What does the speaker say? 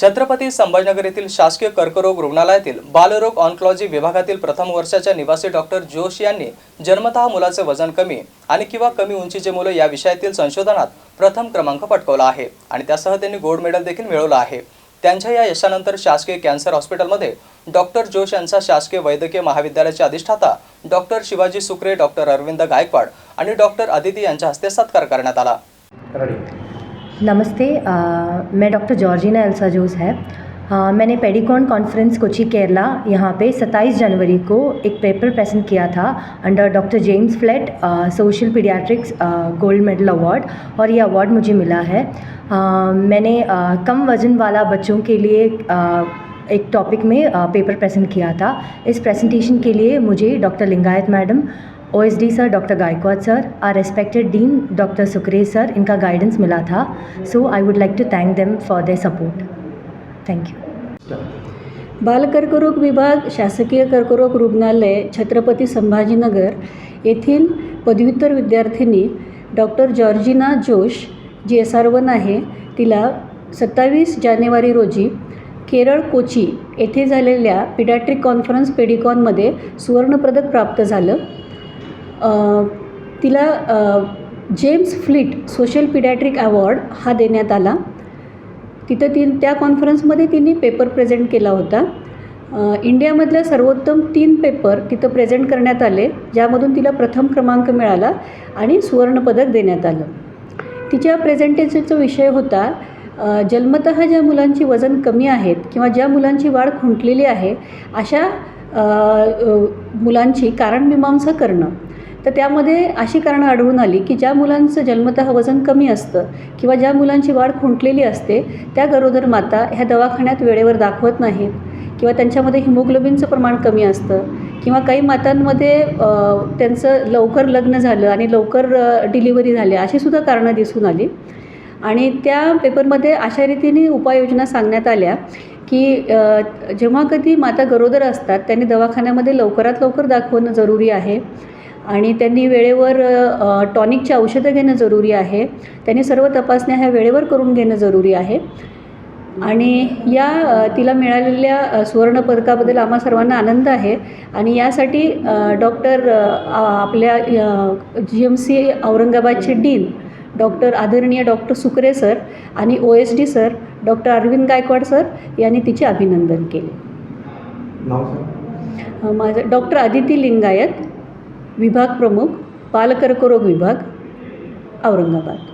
छत्रपती संभाजीनगर येथील शासकीय कर्करोग रुग्णालयातील बालरोग ऑन्कॉलॉजी विभागातील प्रथम वर्षाच्या निवासी डॉक्टर जोश यांनी जन्मतः मुलाचे वजन कमी आणि किंवा कमी उंचीचे मुलं या विषयातील संशोधनात प्रथम क्रमांक पटकवला आहे आणि त्यासह त्यांनी गोल्ड मेडल देखील मिळवलं आहे. त्यांच्या या यशानंतर शासकीय कॅन्सर हॉस्पिटलमध्ये डॉक्टर जोश यांचा शासकीय वैद्यकीय महाविद्यालयाचे अधिष्ठाता डॉक्टर शिवाजी सुक्रे डॉक्टर अरविंद गायकवाड आणि डॉक्टर अदिती यांच्या हस्ते सत्कार करण्यात आला. नमस्ते मैं डॉक्टर जॉर्जिना एल्सा जोस है मैंने पेडिकॉन कॉन्फ्रेंस कोची केरला यहाँ पे 27 जनवरी को एक पेपर प्रेजेंट किया था under doctor James Flett social paediatrics gold medal award और ये अवार्ड मुझे मिला है। अ, मैंने अ, कम वज़न वाला बच्चों के लिए अ, एक टॉपिक में पेपर प्रेजेंट किया था। इस प्रेजेंटेशन के लिए मुझे doctor Lingayat madam O S D sir doctor Gaikwad sir our respected dean doctor Sukre sir इनका गाइडेंस मिला था so I would like to thank them for their support thank you बालकर्करोग विभाग शासकीय कर्करोग रुग्णालय छत्रपती संभाजीनगर येथील पदव्युत्तर विद्यार्थिनी डॉक्टर जॉर्जिना जोश जी एस आर वन आहे तिला सत्तावीस जानेवारी रोजी केरळ कोची येथे झालेल्या पिडॅट्रिक कॉन्फरन्स पेडिकॉनमध्ये सुवर्णपदक प्राप्त झालं. तिला James Flett social paediatric award हा देण्यात आला. तिथं ती त्या कॉन्फरन्समध्ये तिने पेपर प्रेझेंट केला होता. इंडियामधल्या सर्वोत्तम तीन पेपर तिथं प्रेझेंट करण्यात आले ज्यामधून तिला प्रथम क्रमांक मिळाला आणि सुवर्णपदक देण्यात आलं. तिच्या प्रेझेंटेशनचा विषय होता जन्मतः ज्या मुलांची वजन कमी आहेत किंवा ज्या मुलांची वाढ खुंटलेली आहे अशा मुलांची कारण मुलांची कारणमीमांसा करणं. तर त्यामध्ये अशी कारणं आढळून आली की ज्या मुलांचं जन्मतः वजन कमी असतं किंवा ज्या मुलांची वाढ खुंटलेली असते त्या गरोदर माता ह्या दवाखान्यात वेळेवर दाखवत नाहीत किंवा त्यांच्यामध्ये हिमोग्लोबिनचं प्रमाण कमी असतं किंवा काही मातांमध्ये त्यांचं लवकर लग्न झालं आणि लवकर डिलिव्हरी झाली अशीसुद्धा कारणं दिसून आली. आणि त्या पेपरमध्ये अशा रीतीने उपाययोजना सांगण्यात आल्या की जेव्हा कधी माता गरोदर असतात त्यांनी दवाखान्यामध्ये लवकरात लवकर दाखवणं जरुरी आहे. आणि त्यांनी वेळेवर टॉनिकची औषधं घेणं जरुरी आहे. त्यांनी सर्व तपासण्या ह्या वेळेवर करून घेणं जरुरी आहे. आणि या तिला मिळालेल्या सुवर्णपदकाबद्दल आम्हा सर्वांना आनंद आहे. आणि यासाठी डॉक्टर आपल्या जी एम सी औरंगाबादचे डीन डॉक्टर आदरणीय डॉक्टर सुकरे सर आणि O S D sir doctor Arvind Gaikwad sir यांनी तिचे अभिनंदन केले. माझं डॉक्टर आदिती लिंगायत विभाग प्रमुख बालकर्करोग विभाग औरंगाबाद.